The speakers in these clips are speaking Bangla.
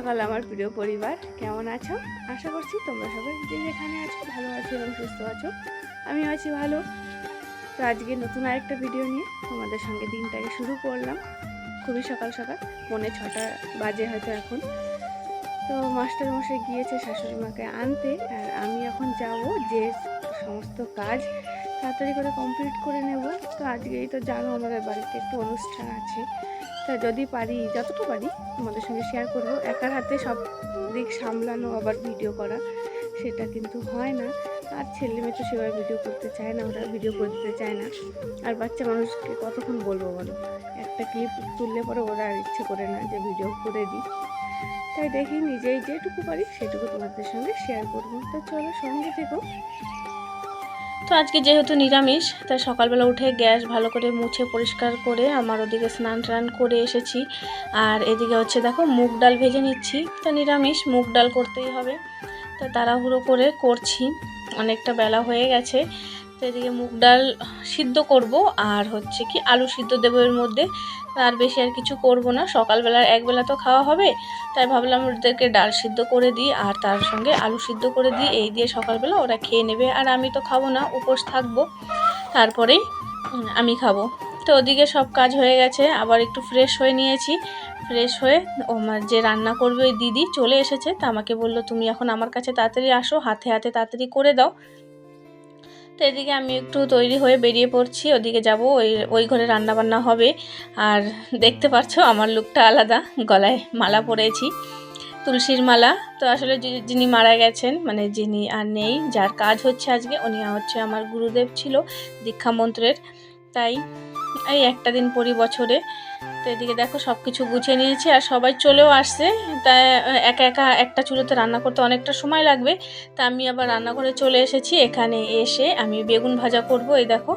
সকাল আমার প্রিয় পরিবার, কেমন আছো? আশা করছি তোমরা সবাই যে যেখানে আছো ভালো আছো এবং সুস্থ আছো। আমি আছি ভালো। তো আজকে নতুন আরেকটা ভিডিও নিয়ে তোমাদের সঙ্গে দিনটাকে শুরু করলাম। খুবই সকাল সকাল, পৌনে ছটা বাজে হয়তো এখন। তো মাস্টার মশাই গিয়েছে শাশুড়ি মাকে আনতে, আর আমি এখন যাব যে সমস্ত কাজ তাড়াতাড়ি করে কমপ্লিট করে নেব। তো আজকেই তো জানো আমাদের বাড়িতে একটু অনুষ্ঠান আছে। তা যদি পারি, যতটুকু পারি তোমাদের সঙ্গে শেয়ার করব। একার হাতে সব দিক সামলানো, আবার ভিডিও করা, সেটা কিন্তু হয় না। আর ছেলে মেয়ে তো সেভাবে ভিডিও করতে চায় না, ওরা ভিডিও করে দিতে চায় না। আর বাচ্চা মানুষকে কতক্ষণ বলব বলো? একটা ক্লিপ তুললে পরে ওরা আর ইচ্ছে করে না যে ভিডিও করে দিই তাই দেখি নিজেই যেটুকু পারি, সেটুকু তোমাদের সঙ্গে শেয়ার করব। তো চলো সঙ্গে থেকো। তো আজকে যেহেতু নিরামিষ, তাই সকালবেলা উঠে গ্যাস ভালো করে মুছে পরিষ্কার করে আমার ওদিকে স্নান টান করে এসেছি। আর এদিকে হচ্ছে দেখো মুগ ডাল ভেজে নিচ্ছি। তো নিরামিষ, মুগ ডাল করতেই হবে। তো তাড়াহুড়ো করে করছি। অনেকটা বেলা হয়ে গেছে। তো এদিকে মুগ ডাল সিদ্ধ করব, আর হচ্ছে কি আলু সিদ্ধ দেবো এর মধ্যে। আর বেশি আর কিছু করব না, সকালবেলার একবেলা তো খাওয়া হবে, তাই ভাবলাম ওদেরকে ডাল সিদ্ধ করে দিই, আর তার সঙ্গে আলু সিদ্ধ করে দিই, এই দিয়ে সকালবেলা ওরা খেয়ে নেবে, আর আমি তো খাব না, উপোস থাকব, তারপরেই আমি খাব। তো ওদিকে সব কাজ হয়ে গেছে, আবার একটু ফ্রেশ হয়ে নিয়েছি ফ্রেশ হয়ে ও যে রান্না করবে ওই দিদি চলে এসেছে, তা আমাকে বলল, তুমি এখন আমার কাছে তাড়াতাড়ি আসো, হাতে হাতে তাড়াতাড়ি করে দাও। তো এদিকে আমি একটু তৈরি হয়ে বেরিয়ে পড়ছি, ওদিকে যাব, ওই ওই ঘরে রান্না বান্না হবে। আর দেখতে পাচ্ছ আমার লুকটা আলাদা, গলায় মালা পরেছি, তুলসীর মালা। তো আসলে যিনি মারা গেছেন মানে যিনি আর নেই, যার কাজ হচ্ছে আজকে, উনি হচ্ছে আমার গুরুদেব ছিল, দীক্ষা মন্ত্রের। তাই এই একটা দিন পরি বছরে। তো এদিকে দেখো সব কিছু গুছিয়ে নিয়েছি আর সবাই চলেও আসছে। তাই একা একা একটা চুলোতে রান্না করতে অনেকটা সময় লাগবে। তা আমি আবার রান্নাঘরে চলে এসেছি। এখানে এসে আমি বেগুন ভাজা করব। এই দেখো,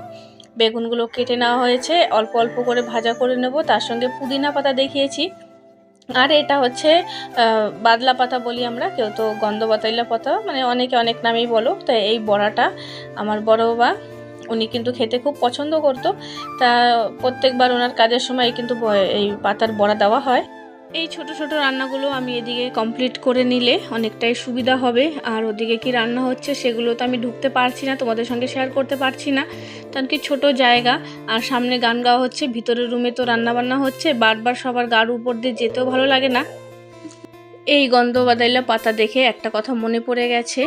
বেগুনগুলো কেটে নেওয়া হয়েছে। অল্প অল্প করে ভাজা করে নেব। তার সঙ্গে পুদিনা পাতা দেখিয়েছি। আর এটা হচ্ছে বাদলা পাতা বলি আমরা। কেউ তো গন্ধ বাতাইলা পাতা। মানে অনেকে অনেক নামেই বলো। তাই এই বড়াটা আমার বড় বাবা উনি কিন্তু খেতে খুব পছন্দ করতো। তা প্রত্যেকবার ওনার কাজের সময় কিন্তু এই পাতার বড়া দেওয়া হয়। এই ছোট ছোট রান্নাগুলো আমি এদিকে কমপ্লিট করে নিলে অনেকটাই সুবিধা হবে। আর ওদিকে কি রান্না হচ্ছে সেগুলো তো আমি ঢুকতে পারছি না, তোমাদের সঙ্গে শেয়ার করতে পারছি না। কারণ কি ছোটো জায়গা, আর সামনে গান গাওয়া হচ্ছে, ভিতরের রুমে তো রান্না বান্না হচ্ছে, বারবার সবার গার উপর দিয়ে যেতেও ভালো লাগে না। এই গন্ধ বাদাইলা পাতা দেখে একটা কথা মনে পড়ে গেছে।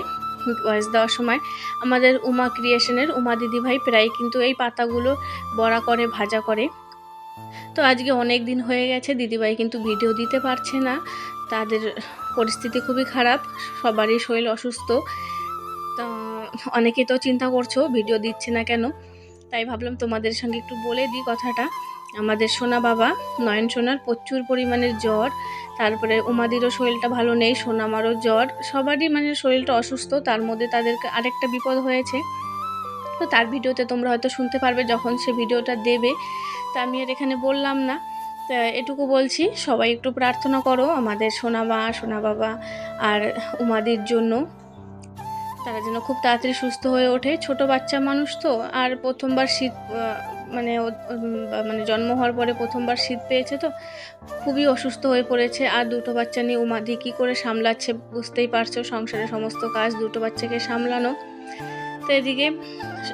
ভয়েস দেওয়ার সময় আমাদের উমা ক্রিয়েশনের উমা দিদিভাই প্রায় কিন্তু এই পাতাগুলো বড়া করে, ভাজা করে। তো আজকে অনেক দিন হয়ে গেছে, দিদিভাই কিন্তু ভিডিও দিতে পারছে না। তাদের পরিস্থিতি খুবই খারাপ, সবারই শরীর অসুস্থ। তো অনেকে তো চিন্তা করছ, ভিডিও দিচ্ছে না কেন? তাই ভাবলাম তোমাদের সঙ্গে একটু বলে দিই কথাটা। আমাদের সোনা বাবা, নয়ন সোনার প্রচুর পরিমাণের জ্বর, তারপরে উমাদিরও শরীরটা ভালো নেই, সোনামারও জ্বর, সবারই মানে শরীরটা অসুস্থ, তার মধ্যে তাদেরকে আরেকটা বিপদ হয়েছে। তো তার ভিডিওতে তোমরা হয়তো শুনতে পারবে যখন সে ভিডিওটা দেবে, তা আমি আর এখানে বললাম না। তা এটুকু বলছি, সবাই একটু প্রার্থনা করো আমাদের সোনা মা সোনা বাবা আর উমাদির জন্য। তারা যেন খুব তাড়াতাড়ি সুস্থ হয়ে ওঠে। ছোট বাচ্চা মানুষ তো, আর প্রথমবার শীত মানে মানে জন্ম হওয়ার পরে প্রথমবার শীত পেয়েছে তো, খুবই অসুস্থ হয়ে পড়েছে। আর দুটো বাচ্চা নিয়ে উমাদি কী করে সামলাচ্ছে বুঝতেই পারছ সংসারের সমস্ত কাজ দুটো বাচ্চাকে সামলানো। তো এদিকে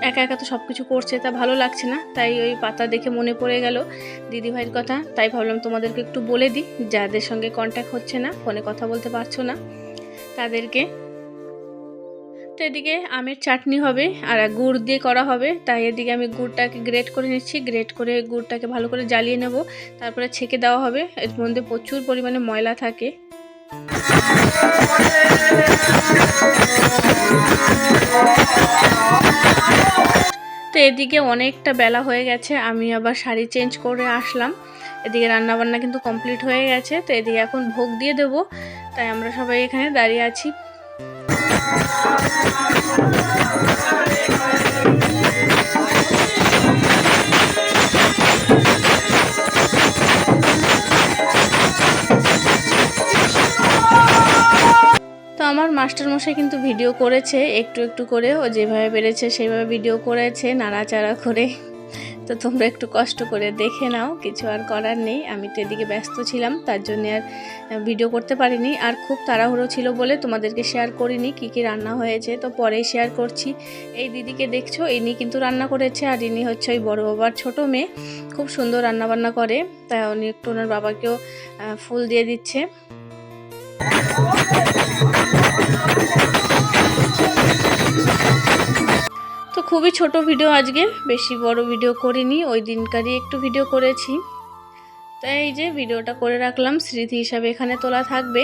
একা একা তো সব কিছু করছে, তা ভালো লাগছে না, তাই ওই পাতা দেখে মনে পড়ে গেল দিদিভাইয়ের কথা। তাই ভাবলাম তোমাদেরকে একটু বলে দিই, যাদের সঙ্গে কন্ট্যাক্ট হচ্ছে না ফোনে কথা বলতে পারছ না, তাদেরকে তো এদিকে আমের চাটনি হবে আর গুড় দিয়ে করা হবে। তাই এদিকে আমি গুড়টাকে গ্রেট করে নিচ্ছি। গ্রেট করে গুড়টাকে ভালো করে জ্বালিয়ে নেব। তারপরে ছেঁকে দেওয়া হবে। এর মধ্যে প্রচুর পরিমাণে ময়লা থাকে। তো এদিকে অনেকটা বেলা হয়ে গেছে। আমি আবার শাড়ি চেঞ্জ করে আসলাম। এদিকে রান্না বান্না কিন্তু কমপ্লিট হয়ে গেছে। তো এদিকে এখন ভোগ দিয়ে দেবো। তাই আমরা সবাই এখানে দাঁড়িয়ে আছি। আমার মাস্টারমশাই কিন্তু ভিডিও করেছে, একটু একটু করে, ও যেভাবে বেড়েছে সেভাবে ভিডিও করেছে, নাড়াচাড়া করে। তো তোমরা একটু কষ্ট করে দেখে নাও, কিছু আর করার নেই। আমি তো এদিকে ব্যস্ত ছিলাম, তার জন্য আর ভিডিও করতে পারিনি। আর খুব তাড়াহুড়ো ছিল বলে তোমাদেরকে শেয়ার করিনি, কি কি রান্না হয়েছে, তো পরেই শেয়ার করছি। এই দিদিকে দেখছ, ইনি কিন্তু রান্না করেছে, আর ইনি হচ্ছে ওই বড় বাবার ছোট মেয়ে। খুব সুন্দর রান্না বান্না করে তাই উনি একটু ওনার বাবাকেও ফুল দিয়ে দিচ্ছে। তো খুবই ছোট ভিডিও আজকে, বেশি বড় ভিডিও করিনি, ওই দিনকারই একটু ভিডিও করেছি। তাই এই যে ভিডিওটা করে রাখলাম, স্মৃতি হিসাবে এখানে তোলা থাকবে।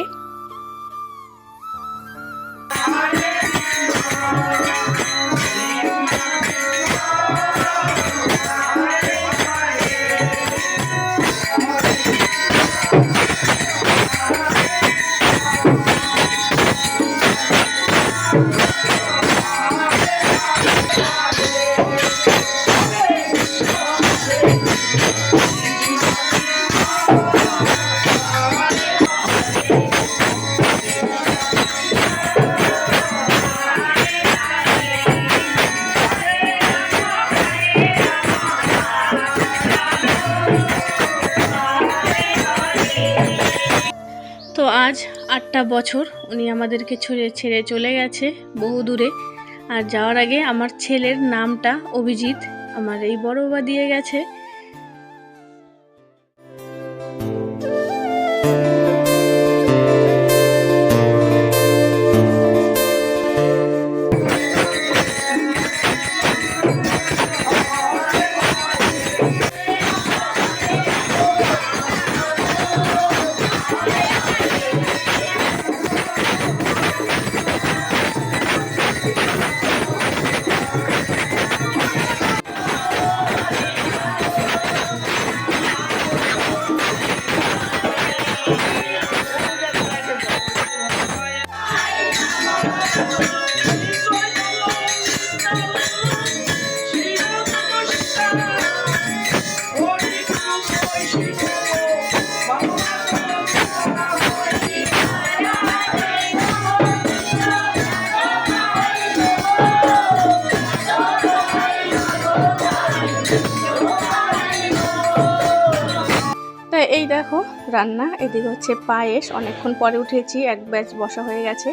আটটা বছর উনি আমাদেরকে ছেড়ে ছেড়ে চলে গেছে বহু দূরে। আর যাওয়ার আগে আমার ছেলের নামটা অভিজিৎ, আমার এই বড় বাবা দিয়ে গেছে। এই দেখো রান্না, এদিকে হচ্ছে পায়েস, অনেকক্ষণ পরে উঠেছি, এক ব্যাচ বসা হয়ে গেছে।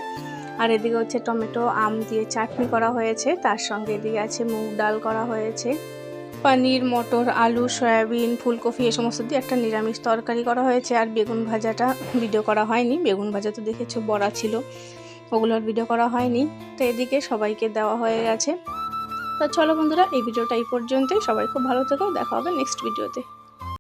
আর এদিকে হচ্ছে টমেটো, আম দিয়ে চাটনি করা হয়েছে, তার সঙ্গে এদিকে আছে মুগ ডাল করা হয়েছে। পনির, মটর, আলু, সয়াবিন, ফুলকপি, এ সমস্ত দিয়ে একটা নিরামিষ তরকারি করা হয়েছে। আর বেগুন ভাজাটা ভিডিও করা হয়নি। বেগুন ভাজা তো দেখেছ, বড়া ছিল ওগুলোর ভিডিও করা হয়নি। তো এদিকে সবাইকে দেওয়া হয়ে গেছে। তো চলো বন্ধুরা, এই ভিডিওটা এই পর্যন্তই। সবাই খুব ভালো থেকো, দেখা হবে নেক্সট ভিডিওতে